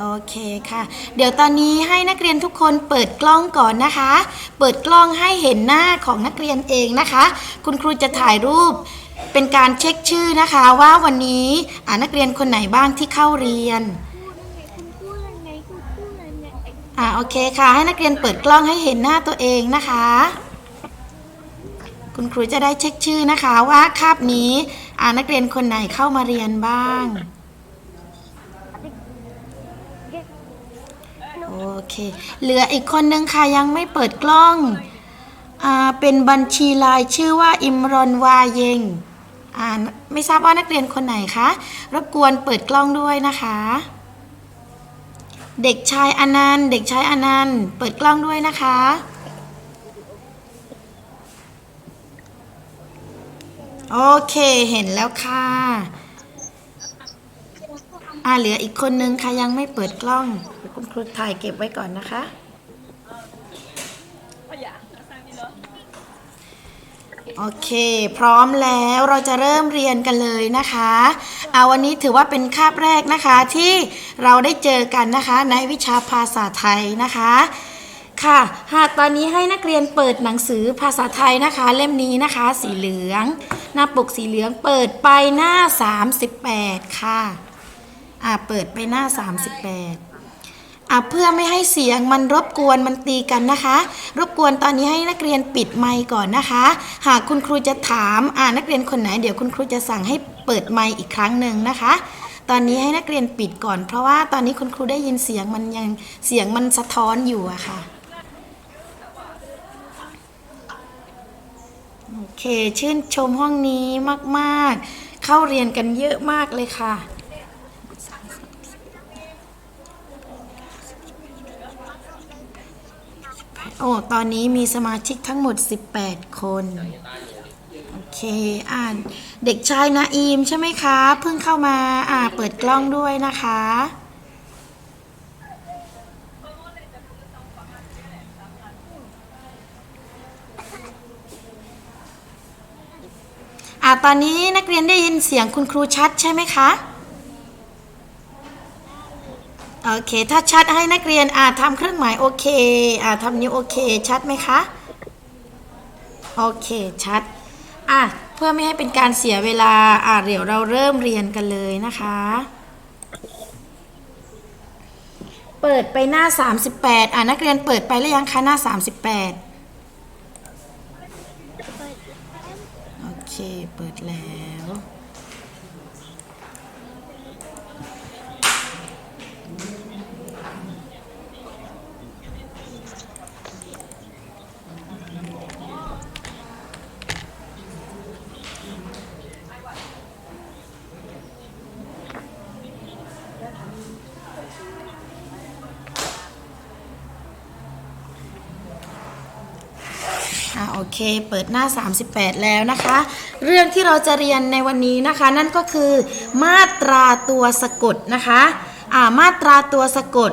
โอเคค่ะ เดี๋ยวตอนนี้ให้นักเรียนทุกคนเปิดกล้องก่อนนะคะ เปิดกล้องให้เห็นหน้าของนักเรียนเองนะคะ คุณครูจะถ่ายรูปเป็นการเช็คชื่อนะคะว่าวันนี้อ่านักเรียนคนไหนบ้างที่เข้าเรียนคุณพูดยังไงคุณพูดยังไงอ่าโอเคค่ะ ให้นักเรียนเปิดกล้องให้เห็นหน้าตัวเองนะคะ คุณครูจะได้เช็คชื่อนะคะว่าคาบนี้อ่านักเรียนคนไหนเข้ามาเรียนบ้าง โอ เค เหลืออีกคนนึงค่ะยังไม่เปิดกล้องอ่าเป็นบัญชีรายชื่อว่าอิมรอนวาเยงอ่าไม่ทราบว่านักเรียนคนไหนคะ รบกวนเปิดกล้องด้วยนะคะ เด็กชายอนันต์ เด็กชายอนันต์ เปิดกล้องด้วยนะคะโอเค เห็นแล้วค่ะ อ่าเหลืออีกคนนึงค่ะยังไม่เปิดกล้องคุณครูถ่ายเก็บไว้ก่อนนะคะ โอเค พร้อมแล้วเราจะเริ่มเรียนกันเลยนะคะเอาวันนี้ถือว่าเป็นคาบแรกนะคะที่เราได้เจอกันนะคะ ในวิชาภาษาไทยนะคะค่ะหากตอนนี้ให้นักเรียนเปิดหนังสือภาษาไทยนะคะ เล่มนี้นะคะ สีเหลือง หน้าปกสีเหลืองเปิดไปหน้า 38 ค่ะ อ่าเปิดไปหน้า 38อะเพื่อไม่ให้เสียงมันรบกวนมันตีกันนะคะ รบกวนตอนนี้ให้นักเรียนปิดไมค์ก่อนนะคะ หากคุณครูจะถามอ่านักเรียนคนไหนเดี๋ยวคุณครูจะสั่งให้เปิดไมค์อีกครั้งหนึ่งนะคะ ตอนนี้ให้นักเรียนปิดก่อน เพราะว่าตอนนี้คุณครูได้ยินเสียงมันยังเสียงมันสะท้อนอยู่อะค่ะโอเค ชื่นชมห้องนี้มาก ๆ เข้าเรียนกันเยอะมากเลยค่ะ โอ้ ตอนนี้มีสมาชิกทั้งหมด 18 คน โอเคอ่านเด็กชายนาอีมใช่ไหมคะ เพิ่งเข้ามาอ่าเปิดกล้องด้วยนะคะ อ่าตอนนี้นักเรียนได้ยินเสียงคุณครูชัดใช่ไหมคะ โอเค ถ้าชัดให้นักเรียนอ่าทำเครื่องหมายโอเคอ่าทำนิ้วโอเค ชัดไหมคะ โอเค ชัด อะ เพื่อไม่ให้เป็นการเสียเวลา อ่าเดี๋ยวเราเริ่มเรียนกันเลยนะคะ เปิดไปหน้า 38 อ่านักเรียนเปิดไปหรือยังคะหน้า 38 โอเค เปิดแล้ว อ่าโอเค เปิดหน้า 38 แล้วนะคะ เรื่องที่เราจะเรียนในวันนี้นะคะ นั่นก็คือมาตราตัวสะกดนะคะอ่ามาตราตัวสะกด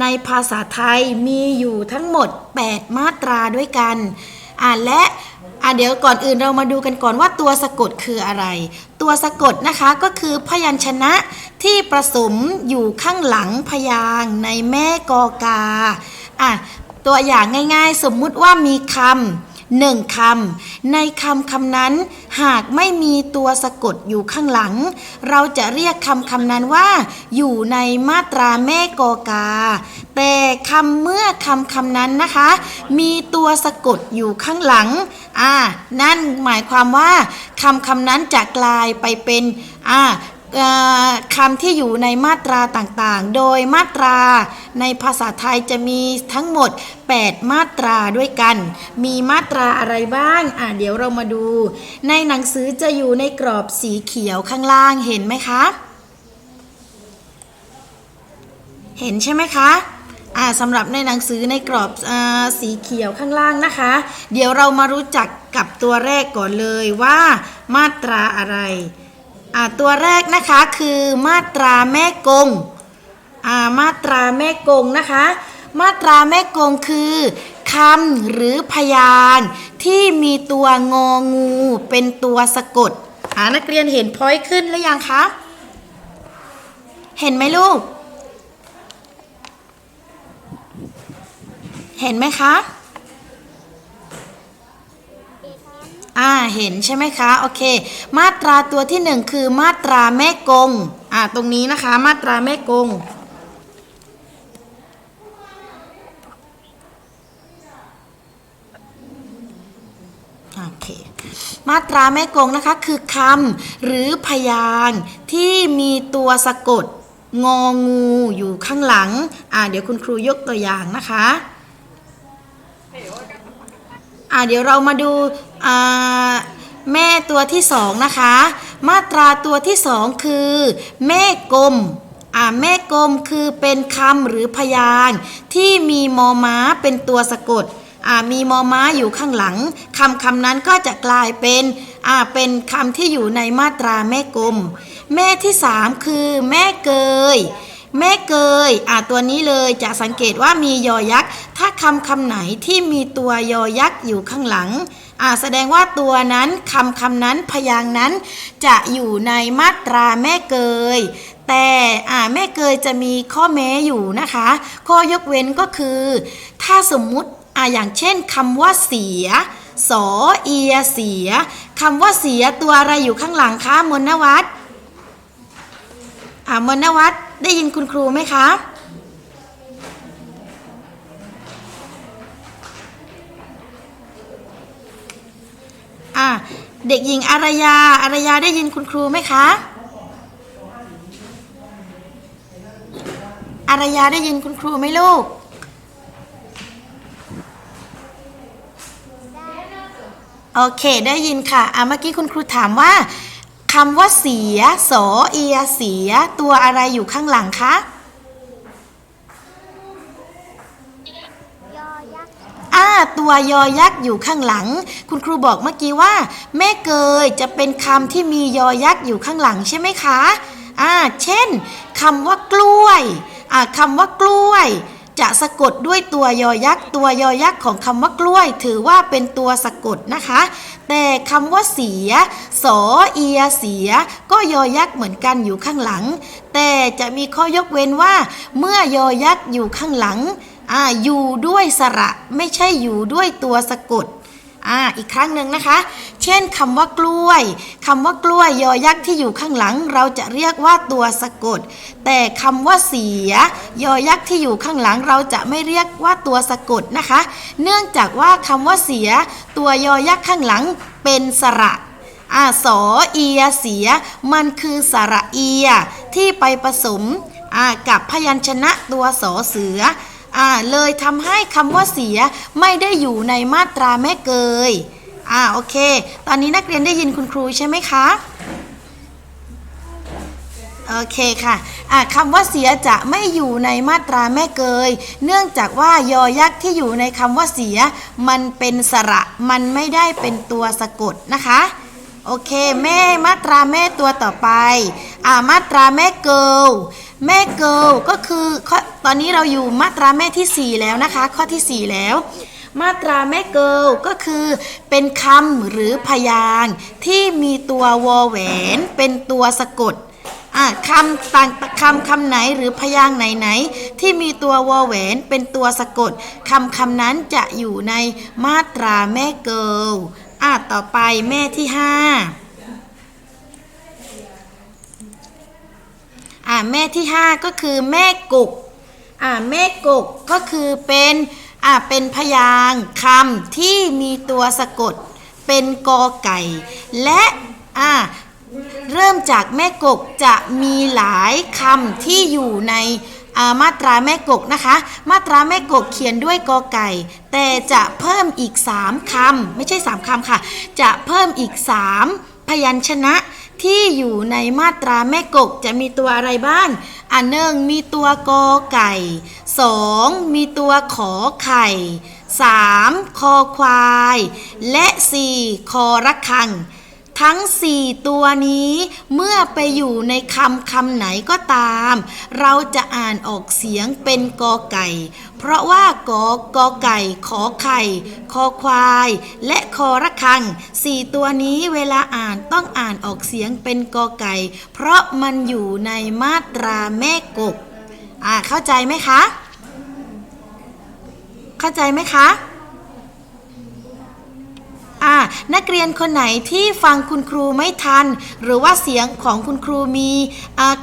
ในภาษาไทยมีอยู่ทั้งหมด 8 มาตราด้วยกันอ่าและอ่าเดี๋ยวก่อนอื่นเรามาดูกันก่อนว่าตัวสะกดคืออะไร ตัวสะกดนะคะก็คือพยัญชนะที่ประสมอยู่ข้างหลังพยางในแม่กอกาอะตัวอย่างง่ายๆ สมมุติว่ามีคำ หนึ่งคำในคำคำนั้นหากไม่มีตัวสะกดอยู่ข้างหลัง เราจะเรียกคำคำนั้นว่า อยู่ในมาตราแม่กอกา แต่คำเมื่อคำคำนั้นนะคะ มีตัวสะกดอยู่ข้างหลังอ่านั่นหมายความว่าคำคำนั้นจะกลายไปเป็นอ่า คำที่อยู่ในมาตราต่างๆ โดยมาตราในภาษาไทยจะมีทั้งหมด 8 มาตราด้วยกัน มีมาตราอะไรบ้าง อ่าเดี๋ยวเรามาดู ในหนังสือจะอยู่ในกรอบสีเขียวข้างล่างเห็นไหมคะ เห็นใช่ไหมคะอ่าสำหรับในหนังสือในกรอบอสีเขียวข้างล่างนะคะ เดี๋ยวเรามารู้จักกับตัวแรกก่อนเลยว่า มาตราอะไร ตัวแรกนะคะคือมาตราแม่กงมาตราแม่กงนะคะ มาตราแม่กงคือคำหรือพยานที่มีตัวงองูเป็นตัวสะกดนักเรียนเห็นพอยขึ้นหรือยังคะ เห็นไหมลูก เห็นไหมคะ อ่าเห็นใช่ไหมคะโอเค มาตราตัวที่หนึ่งคือมาตราแม่กงอ่าตรงนี้นะคะ มาตราแม่กงโอเคมาตราแม่กงนะคะคือคำหรือพยางที่มีตัวสะกดงองูอยู่ข้างหลัง อ่าเดี๋ยวคุณครูยกตัวอย่างนะคะ อ่าเดี๋ยวเรามาดู แม่ตัวที่สองนะคะ มาตราตัวที่สองคือ แม่กลมแม่กลมคือเป็นคำหรือพยาง ที่มีมอม้าเป็นตัวสะกดมีมอม้าอยู่ข้างหลังคำคำนั้นก็จะกลายเป็นเป็นคำที่อยู่ในมาตราแม่กลม แม่ที่สามคือแม่เกยแม่เกยอ่าตัวนี้เลยจะสังเกตว่ามียอยักษ์ ถ้าคำคำไหนที่มีตัวยอยักษ์อยู่ข้างหลัง อ่าแสดงว่าตัวนั้นคำคำนั้นพยางนั้นจะอยู่ในมาตราแม่เกย แต่อ่าแม่เกยจะมีข้อแม้อยู่นะคะ ข้อยกเว้นก็คือ ถ้าสมมุติอ่าอย่างเช่นคำว่าเสียสอเอียเสียคำว่าเสียตัวอะไรอยู่ข้างหลังคะมนวัตอ่ามนวัตได้ยินคุณครูไหมคะ เด็กหญิงอารยา อารยาได้ยินคุณครูไหมคะ อารยาได้ยินคุณครูไหมลูก โอเคได้ยินค่ะอะเมื่อกี้คุณครูถามว่าคำว่าเสียสอเอียเสียตัวอะไรอยู่ข้างหลังคะ ตัวยอยักษ์อยู่ข้างหลัง คุณครูบอกเมื่อกี้ว่า แม่เกยจะเป็นคำที่มียอยักษ์อยู่ข้างหลังใช่ไหมคะอ่าเช่นคำว่ากล้วยอ่าคำว่ากล้วย จะสะกดด้วยตัวยอยักษ์ตัวยอยักษ์ของคำว่ากล้วย ถือว่าเป็นตัวสะกดนะคะ แต่คำว่าเสียสอเอียเสีย ก็ยอยักษ์เหมือนกันอยู่ข้างหลัง แต่จะมีข้อยกเว้นว่า เมื่อยอยักษ์อยู่ข้างหลัง อ่าอยู่ด้วยสระไม่ใช่อยู่ด้วยตัวสะกดอ่าอีกครั้งหนึ่งนะคะ เช่นคำว่ากล้วยคำว่ากล้วยยอยักษ์ที่อยู่ข้างหลัง เราจะเรียกว่าตัวสะกด แต่คำว่าเสีย ยอยักษ์ที่อยู่ข้างหลัง เราจะไม่เรียกว่าตัวสะกดนะคะ เนื่องจากว่าคำว่าเสีย ตัวยอยักษ์ข้างหลังเป็นสระอ่าสอเอียเสีย มันคือสระเอียที่ไปผสมอ่ากับพยัญชนะตัวสอเสือ อ่าเลยทำให้คำว่าเสียไม่ได้อยู่ในมาตราแม่เกยอ่าโอเค ตอนนี้นักเรียนได้ยินคุณครูใช่ไหมคะโอเคค่ะอะคำว่าเสียจะไม่อยู่ในมาตราแม่เกย เนื่องจากว่ายอยักษ์ที่อยู่ในคำว่าเสีย มันเป็นสระ มันไม่ได้เป็นตัวสะกดนะคะ โอเค แม่มาตราแม่ตัวต่อไป อ่ามาตราแม่เกิล แม่เกิลก็คือตอนนี้เราอยู่มาตราแม่ที่ 4 แล้วนะคะ ข้อที่ 4 แล้ว มาตราแม่เกิลก็คือ เป็นคำหรือพยางที่มีตัววอแหวน เป็นตัวสะกดะคำต่างคำคำไหนหรือพยางไหนไหน ที่มีตัววอแหวนเป็นตัวสะกดคำคำนั้นจะอยู่ในมาตราแม่เกิลอะต่อไปแม่ที่ 5 อะแม่ที่ห้าก็คือแม่กุกอะแม่กุกก็คือเป็นอะเป็นพยางค์คำที่มีตัวสะกด เป็นกอไก่ และอะเริ่มจากแม่กกจะมีหลายคำที่อยู่ในามาตราแม่กกนะคะ มาตราแม่กกเขียนด้วยกอไก่ แต่จะเพิ่มอีก 3คำไม่ใช่ 3คำค่ะ จะเพิ่มอีก 3 พยัญชนะ ที่อยู่ในมาตราแม่กกจะมีตัวอะไรบ้างอันหนึ่งมีตัวกอไก่สองมีตัวขอไข่สามคอควาย และสี่คอระฆัง ทั้ง 4 ตัวนี้ เมื่อไปอยู่ในคำคำไหนก็ตาม เราจะอ่านออกเสียงเป็นกอไก่ เพราะว่ากอกอไก่ ขอไข่ คอควาย และคอระฆัง 4 ตัวนี้เวลาอ่านต้องอ่านออกเสียงเป็นกอไก่ เพราะมันอยู่ในมาตราแม่กกอ่าเข้าใจไหมคะ เข้าใจไหมคะ อ่านักเรียนคนไหนที่ฟังคุณครูไม่ทัน หรือว่าเสียงของคุณครูมี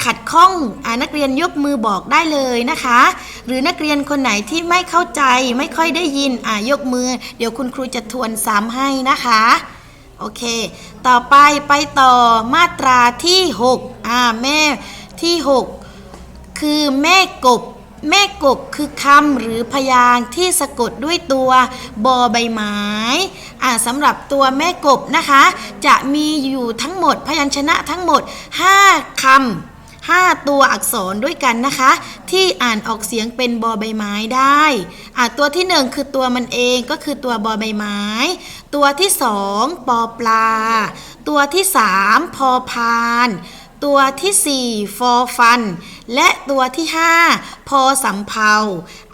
ขัดข้องอนักเรียนยกมือบอกได้เลยนะคะ หรือนักเรียนคนไหนที่ไม่เข้าใจไม่ค่อยได้ยินยกมือ เดี๋ยวคุณครูจะทวนซ้ำให้นะคะโอเค ต่อไปไปต่อมาตราที่6อ่าแม่ที่ 6 คือแม่กบ แม่กบคือคำหรือพยางค์ที่สะกดด้วยตัวบอใบไม้ อ่าสำหรับตัวแม่กบนะคะ จะมีอยู่ทั้งหมดพยัญชนะทั้งหมด 5คำ5ตัวอักษรด้วยกันนะคะ ที่อ่านออกเสียงเป็นบอใบไม้ได้อ่าตัวที่หนึ่งคือตัวมันเองก็คือตัวบอใบไม้ ตัวที่สองปอปลา ตัวที่สามพอพาน ตัวที่ 4 ฟอฟัน และตัวที่ 5 พอสำเพา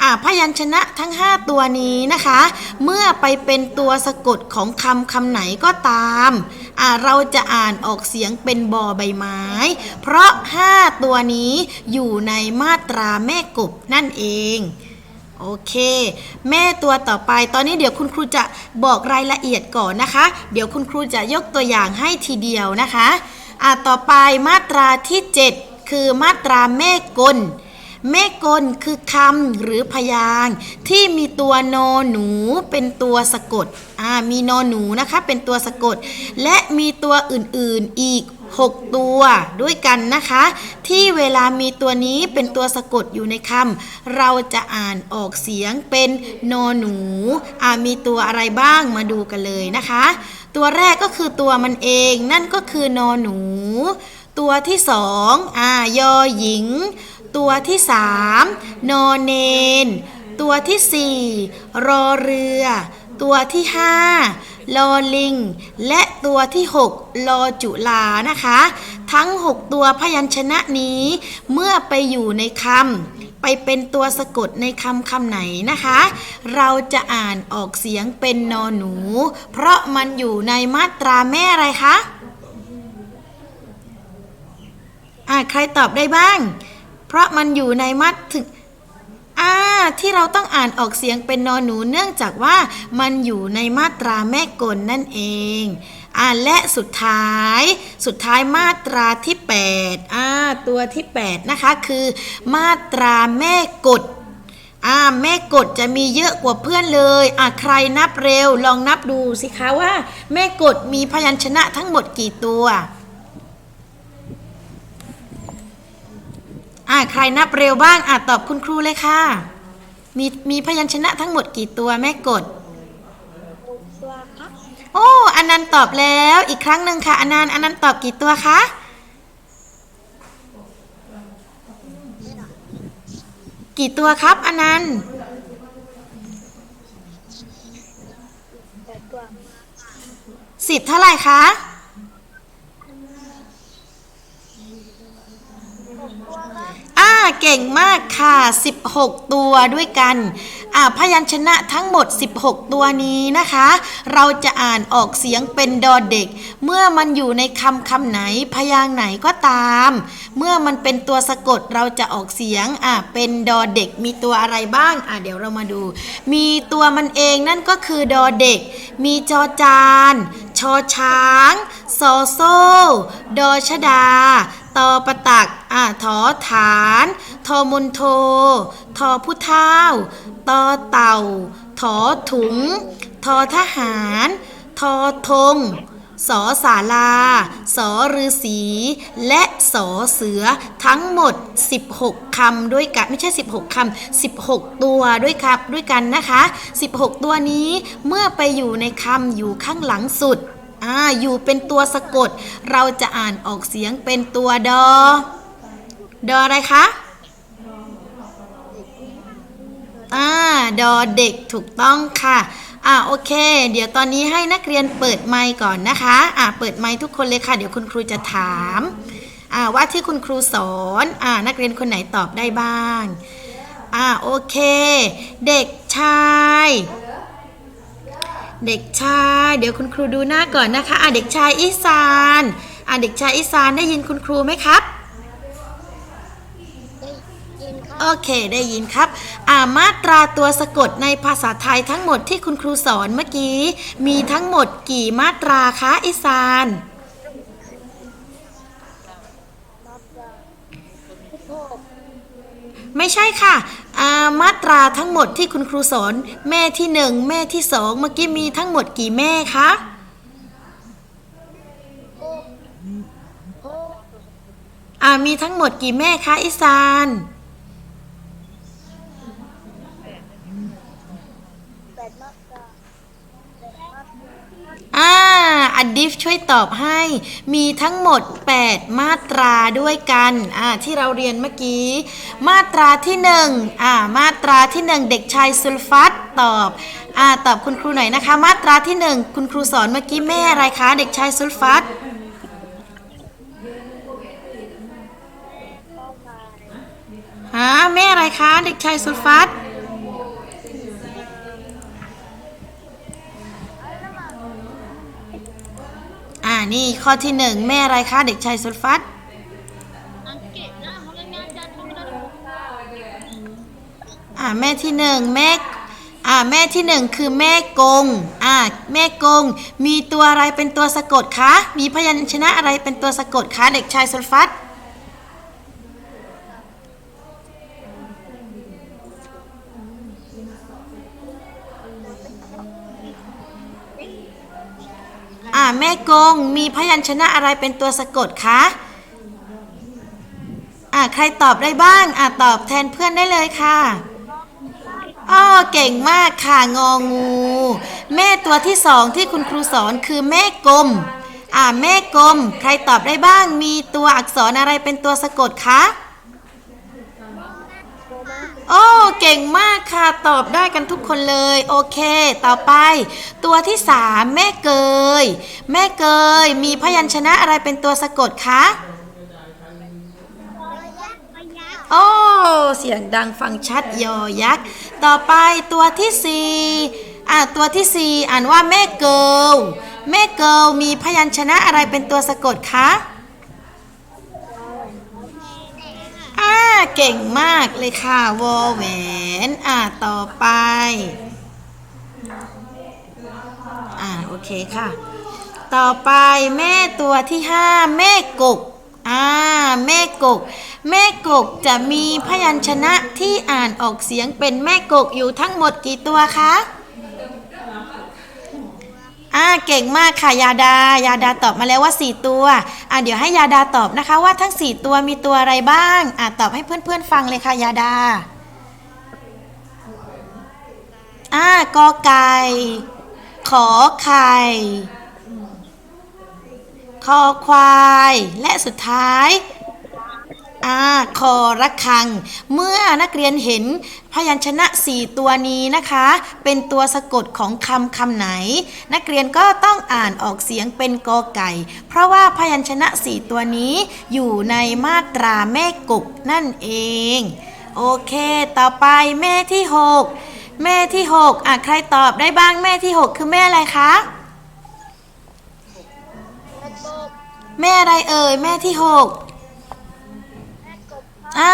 อ่าพยัญชนะทั้ง 5 ตัวนี้นะคะ เมื่อไปเป็นตัวสะกดของคำคำไหนก็ตามอ่าเราจะอ่านออกเสียงเป็นบอใบไม้ เพราะ 5 ตัวนี้อยู่ในมาตราแม่กบนั่นเองโอเค แม่ตัวต่อไปตอนนี้เดี๋ยวคุณครูจะบอกรายละเอียดก่อนนะคะ เดี๋ยวคุณครูจะยกตัวอย่างให้ทีเดียวนะคะ อะต่อไปมาตราที่ 7 คือมาตราแม่กล แม่กลคือคำหรือพยางที่มีตัวนอหนูเป็นตัวสะกดอ่ามีนอหนูนะคะเป็นตัวสะกด และมีตัวอื่นๆอีก 6 ตัวด้วยกันนะคะ ที่เวลามีตัวนี้เป็นตัวสะกดอยู่ในคำเราจะอ่านออกเสียงเป็นนหนูอ่ามีตัวอะไรบ้างมาดูกันเลยนะคะ ตัวแรกก็คือตัวมันเองนั่นก็คือนอหนู ตัวที่สองอ่ายอหญิง ตัวที่สามนอเนน ตัวที่สี่รอเรือ ตัวที่ห้า ลอลิง และตัวที่หกลอจุลานะคะ ทั้งหกตัวพยัญชนะนี้เมื่อไปอยู่ในคำไปเป็นตัวสะกดในคำคำไหนนะคะ เราจะอ่านออกเสียงเป็นนอหนู เพราะมันอยู่ในมาตราแม่อะไรคะอ่าใครตอบได้บ้าง เพราะมันอยู่ในมัดถึง อาที่เราต้องอ่านออกเสียงเป็นนอนหนูเนื่องจากว่ามันอยู่ในมาตราแม่กลนั่นเองอ่าและสุดท้ายสุดท้ายมาตราที่8อ่าตัวที่ 8 นะคะ คือมาตราแม่กฎอ่าแม่กฎจะมีเยอะกว่าเพื่อนเลยอ่าใครนับเร็วลองนับดูสิคะว่า แม่กฎมีพยัญชนะทั้งหมดกี่ตัว อ่าใครนับเร็วบ้างอ่าตอบคุณครูเลยค่ะ มีมีพยัญชนะทั้งหมดกี่ตัวแม่กดตัวครับโอ้อันนันต์ตอบแล้วอีกครั้งหนึ่งค่ะอันนันต์อันนันต์ตอบกี่ตัวคะกี่ตัวครับอันนันต์แต่ตัวสิบเท่าไหร่คะ ตัวครับ อ่าเก่งมากค่ะ 16 ตัวด้วยกันอ่าพยัญชนะทั้งหมด 16 ตัวนี้นะคะ เราจะอ่านออกเสียงเป็นดอเด็ก เมื่อมันอยู่ในคำคำไหนพยางค์ไหนก็ตาม เมื่อมันเป็นตัวสะกดเราจะออกเสียงอ่าเป็นดอเด็กมีตัวอะไรบ้างอ่าเดี๋ยวเรามาดู มีตัวมันเองนั่นก็คือดอเด็ก มีจอจาน ชอช้าง ซอโซ่ ดอชดา ตอประตักอ่าทอฐาน ทอมนโท ทอผู้เท่าตอเต่า ถอถุง ทอทหาร ทอธงสอสาลา สอฤาษี และสอเสือทั้งหมด 16คำด้วยกันไม่ใช่ 16คำ16 ตัวด้วยครับด้วยกันนะคะ 16 ตัวนี้เมื่อไปอยู่ในคำอยู่ข้างหลังสุด อ่าอยู่เป็นตัวสะกด เราจะอ่านออกเสียงเป็นตัวดอ ดออะไรคะอ่าดอเด็กถูกต้องค่ะอ่าโอเค เดี๋ยวตอนนี้ให้นักเรียนเปิดไมค์ก่อนนะคะอ่าเปิดไมค์ทุกคนเลยค่ะ เดี๋ยวคุณครูจะถามอ่าว่าที่คุณครูสอนอ่านักเรียนคนไหนตอบได้บ้างอ่าโอเค เด็กชาย เด็กชาย เดี๋ยวคุณครูดูหน้าก่อนนะคะอ่าเด็กชายอีสานอ่าเด็กชายอีสานได้ยินคุณครูไหมครับได้ยินครับ โอเคได้ยินครับอ่ามาตราตัวสะกดในภาษาไทยทั้งหมดที่คุณครูสอนเมื่อกี้ มีทั้งหมดกี่มาตราคะอิสานมาตราสิบหกไม่ใช่ค่ะอ่า มาตราทั้งหมดที่คุณครูสอน แม่ที่หนึ่งแม่ที่สองเมื่อกี้มีทั้งหมดกี่แม่คะหกหกอ่ามีทั้งหมดกี่แม่คะอิซาน แปดมาตราแปดมาตรา อ่าอดิฟช่วยตอบให้ มีทั้งหมด 8 มาตราด้วยกัน อ่า ที่เราเรียนเมื่อกี้ มาตราที่หนึ่งอ่า มาตราที่หนึ่งเด็กชายซุลฟัตตอบ อ่า ตอบคุณครูหน่อยนะคะ มาตราที่หนึ่งคุณครูสอนเมื่อกี้แม่อะไรคะ เด็กชายซุลฟัตเข้ามาฮะแม่อะไรคะ เด็กชายซุลฟัต อ่านี่ข้อที่หนึ่งแม่อะไรคะเด็กชายซุลฟัตอังกฤษนะเขาเรียกงานจัดทุกเรื่องอ่าแม่ที่หนึ่งแม่อ่าแม่ที่หนึ่งคือแม่กงอ่าแม่กง มีตัวอะไรเป็นตัวสะกดคะมีพยัญชนะอะไรเป็นตัวสะกดคะเด็กชายสุลฟัต แม่กงมีพยัญชนะอะไรเป็นตัวสะกดคะอ่าใครตอบได้บ้างอ่าตอบแทนเพื่อนได้เลยค่ะอ้อเก่งมากค่ะงองู แม่ตัวที่สองที่คุณครูสอนคือแม่กลมอ่าแม่กลม ใครตอบได้บ้าง มีตัวอักษรอะไรเป็นตัวสะกดคะ โอ้เก่งมากค่ะตอบได้กันทุกคนเลย โอเค ต่อไป ตัวที่สามแม่เกย แม่เกย มีพยัญชนะอะไรเป็นตัวสะกดคะโอ้เสียงดังฟังชัดยอยักษ์ต่อไปตัวที่สี่อ่าตัวที่สี่อ่านว่าแม่เกิลแม่เกิลมีพยัญชนะอะไรเป็นตัวสะกดคะาเก่งมากเลยค่ะ วอแหวน อ่าต่อไป อ่าโอเคค่ะ ต่อไปแม่ตัวที่ห้าแม่กกอ่าแม่กก แม่กกจะมีพยัญชนะที่อ่านออกเสียงเป็นแม่กกอยู่ทั้งหมดกี่ตัวคะ อ่าเก่งมากค่ะยาดา ยาดาตอบมาแล้วว่า 4 ตัวอ่าเดี๋ยวให้ยาดาตอบนะคะ ว่าทั้ง 4 ตัวมีตัวอะไรบ้างอ่าตอบให้เพื่อนๆฟังเลยค่ะยาดาอ่ากอไก่ ขอไข่ คอควาย และสุดท้าย อาคอระคัง เมื่อนักเรียนเห็นพยัญชนะ4ตัวนี้นะคะ เป็นตัวสะกดของคำคำไหน นักเรียนก็ต้องอ่านออกเสียงเป็นกอไก่ เพราะว่าพยัญชนะ4ตัวนี้อยู่ในมาตราแม่กบนั่นเอง โอเค ต่อไปแม่ที่6แม่ที่6อะใครตอบได้บ้างแม่ที่6คือแม่อะไรคะแม่กบแม่อะไรเอ่ยแม่ที่หกแม่กบ อ่า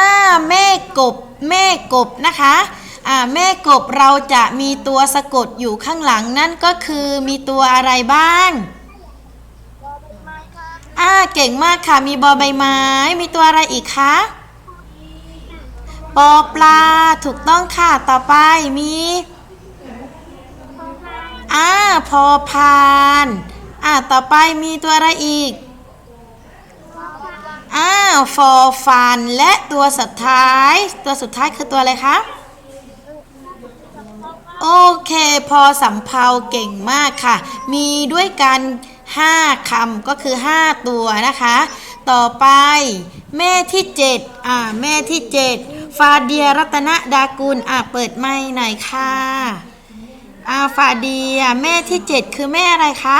แม่กบ แม่กบนะคะอ่าแม่กบเราจะมีตัวสะกดอยู่ข้างหลังนั่นก็คือมีตัวอะไรบ้างบอใบไม้ครับอ่าเก่งมากค่ะมีบอใบไม้ มีตัวอะไรอีกคะปอปลาถูกต้องค่ะต่อไปมีอ่าพอพานอ่าต่อไปมีตัวอะไรอีก อ้าวฟอฟันและตัวสุดท้าย ตัวสุดท้ายคือตัวอะไรคะ โอเค พอสำเพาเก่งมากค่ะ มีด้วยกัน 5คำก็คือ 5 ตัวนะคะ ต่อไป แม่ที่ 7 อ่า แม่ที่ 7 ฟาเดียรัตนดากุล อ่าเปิดไม้หน่อยค่ะ อ่า ฟาเดีย แม่ที่ 7 คือแม่อะไรคะ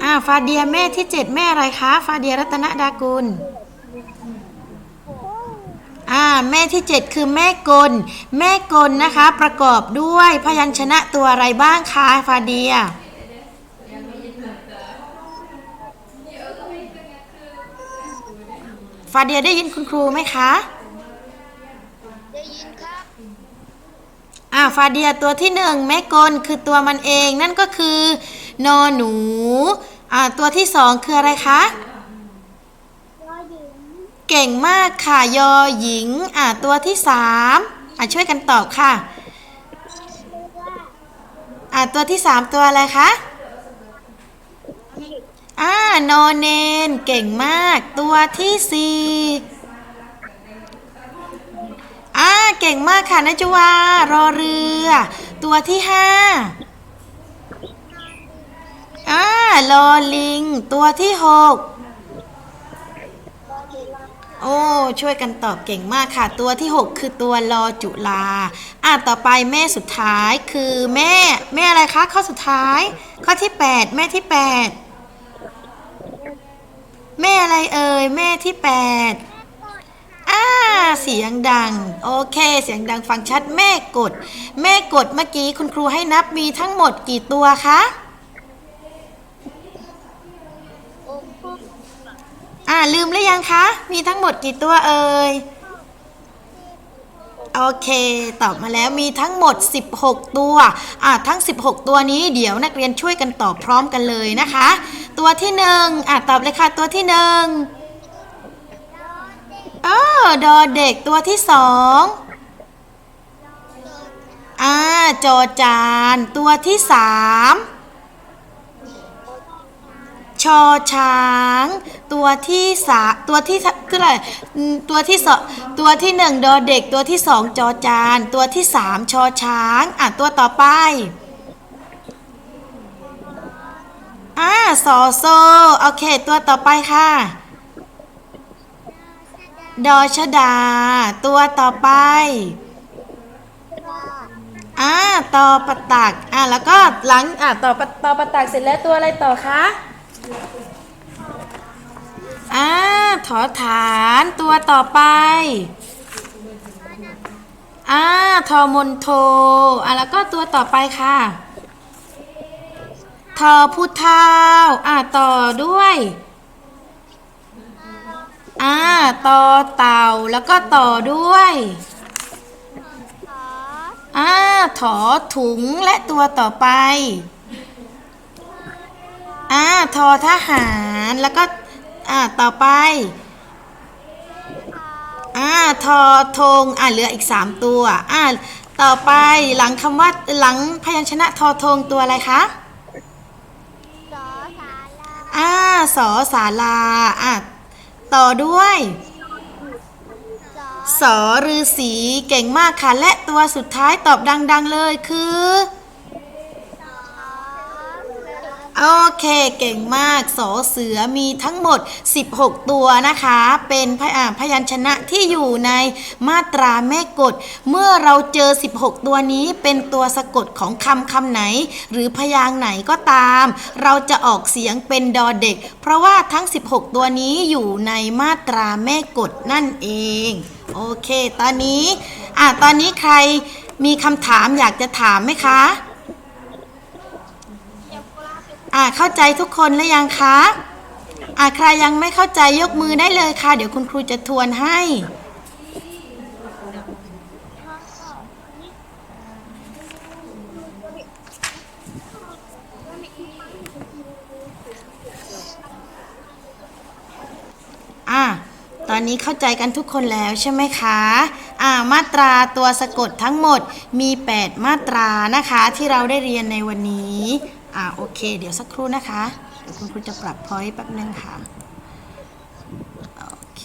อ่าฟาเดียแม่ที่7แม่อะไรคะ ฟาเดียรัตนดากุลอ่าแม่ที่7คือแม่กล แม่กลนะคะ ประกอบด้วยพยัญชนะตัวอะไรบ้างคะฟาเดียฟาเดียได้ยินคุณครูไหมคะ ได้ยินครับอ่าฟาเดียตัวที่หนึ่งแม่กลคือตัวมันเองนั่นก็คือ นอหนู อ่า ตัวที่สองคืออะไรคะยอหญิงเก่งมากค่ะ ยอหญิง อ่า ตัวที่สามอ่าช่วยกันตอบค่ะชื่อว่าอ่า ตัวที่สามตัวอะไรคะ อ่า นอเนน เก่งมาก ตัวที่สี่อ่า เก่งมากค่ะนัจวารอเรือ ตัวที่ห้า อ่าลอลิง ตัวที่หกโอ้ ช่วยกันตอบเก่งมากค่ะ ตัวที่ 6 คือตัวลอจุลา อะ ต่อไปแม่สุดท้ายคือแม่ แม่อะไรคะ ข้อสุดท้าย ข้อที่ 8 แม่ที่ 8 แม่อะไรเอ่ย แม่ที่ 8 อ่า เสียงดัง โอเค เสียงดังฟังชัด แม่กด แม่กดเมื่อกี้คุณครูให้นับมีทั้งหมดกี่ตัวคะ อ่าลืมหรือยังคะ มีทั้งหมดกี่ตัวเอ่ย โอเค ตอบมาแล้วมีทั้งหมด 16 ตัว อ่าทั้ง 16 ตัวนี้เดี๋ยวนักเรียนช่วยกันตอบพร้อมกันเลยนะคะ ตัวที่หนึ่งอ่าตอบเลยค่ะตัวที่หนึ่งเออดอเด็กตัวที่สองอ่าจอจานตัวที่สาม ชอช้าง ตัวที่สาตัวที่เท่าคืออะไรตัวที่สตัวที่หนึ่งดอเด็ก ตัวที่สองจอจาน ตัวที่สามชอช้างอะตัวต่อไปอ่าสอโซโอเค ตัวต่อไปค่ะ ดอชดา ตัวต่อไปว่าอ่าตอปะตักอ่าแล้วก็หลังอ่าต่อปะตอปะตักเสร็จแล้วตัวอะไรต่อคะ อ่าถอฐานตัวต่อไป อ่าทอมนโท อ่าแล้วก็ตัวต่อไปค่ะ ทอพุเท้าอ่าต่อด้วยอ่าต่อเต่าแล้วก็ต่อด้วยขออ่าถอถุงและตัวต่อไป อ่าทอทหารแล้วก็อ่าต่อไปอ่าทอธงอ่าเหลืออีกสามตัวอ่าต่อไปหลังคำว่าหลังพยัญชนะทอธงตัวอะไรคะสอสาราอ่าสอสาลาอ่าต่อด้วยสอสอฤาษีเก่งมากค่ะ และตัวสุดท้ายตอบดัง ๆ เลยคือ โอเคเก่งมากสอเสือมีทั้งหมด 16 ตัวนะคะ เป็นพอ่าพยัญชนะที่อยู่ในมาตราแม่กฎ เมื่อเราเจอ 16 ตัวนี้เป็นตัวสะกดของคำคำไหน หรือพยางค์ไหนก็ตาม เราจะออกเสียงเป็นดอเด็ก เพราะว่าทั้ง 16 ตัวนี้อยู่ในมาตราแม่กฎนั่นเอง โอเค ตอนนี้อะตอนนี้ใครมีคำถามอยากจะถามไหมคะ อ่าเข้าใจทุกคนหรือยังคะอ่าใครยังไม่เข้าใจยกมือได้เลยค่ะ เดี๋ยวคุณครูจะทวนให้ อ่าตอนนี้เข้าใจกันทุกคนแล้วใช่ไหมคะอ่ามาตราตัวสะกดทั้งหมดมี 8 มาตรานะคะที่เราได้เรียนในวันนี้ อ่าโอเค เดี๋ยวสักครู่นะคะเดี๋ยวคุณครูจะปรับพอยต์แป๊บนึงค่ะ โอเค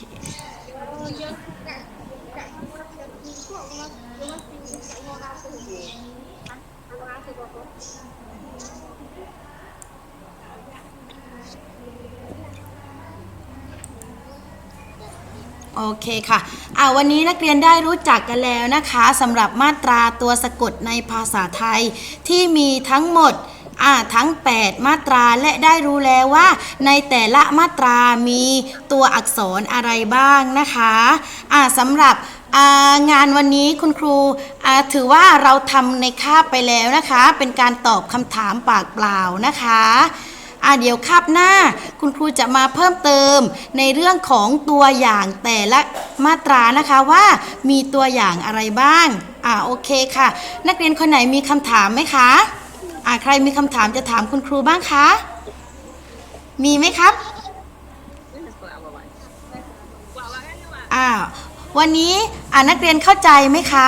โอเคค่ะอ่าวันนี้นักเรียนได้รู้จักกันแล้วนะคะสำหรับมาตราตัวสะกดในภาษาไทยที่มีทั้งหมด อ่าทั้ง 8 มาตราและได้รู้แล้วว่า ในแต่ละมาตรามีตัวอักษรอะไรบ้างนะคะอ่าสำหรับงานวันนี้คุณครูถือว่าเราทำในคาบไปแล้วนะคะ เป็นการตอบคำถามปากเปล่านะคะเดี๋ยวคาบหน้า คุณครูจะมาเพิ่มเติมในเรื่องของตัวอย่างแต่ละมาตรานะคะว่ามีตัวอย่างอะไรบ้างอะโอเคค่ะ นักเรียนคนไหนมีคำถามไหมคะ อะใครมีคำถามจะถามคุณครูบ้างคะ มีไหมครับอ่าวันนี้อ่านักเรียนเข้าใจไหมคะ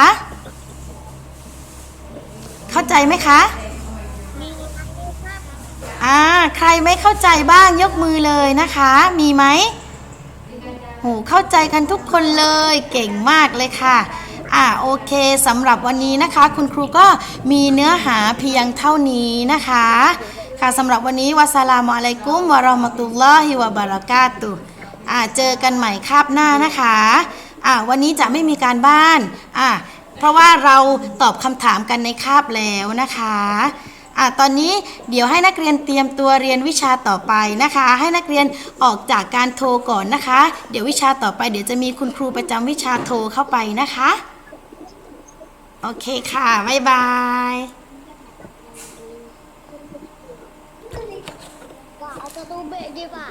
เข้าใจไหมคะ อ่า ใครไม่เข้าใจบ้างยกมือเลยนะคะ มีไหมโหเข้าใจกันทุกคนเลย เก่งมากเลยค่ะ อ่าโอเคสำหรับวันนี้นะคะ คุณครูก็มีเนื้อหาเพียงเท่านี้นะคะ ค่ะสำหรับวันนี้วัสลามุอะลัยกุมวะเราะมะตุลลอฮิวะบะเราะกาตุอ่าเจอกันใหม่คาบหน้านะคะอ่าวันนี้จะไม่มีการบ้านอ่าเพราะว่าเราตอบคำถามกันในคาบแล้วนะคะอะตอนนี้เดี๋ยวให้นักเรียนเตรียมตัวเรียนวิชาต่อไปนะคะ ให้นักเรียนออกจากการโทรก่อนนะคะ เดี๋ยววิชาต่อไปเดี๋ยวจะมีคุณครูประจำวิชาโทรเข้าไปนะคะ โอเคค่ะ บ๊ายบายอาจจะเบะดีป่ะ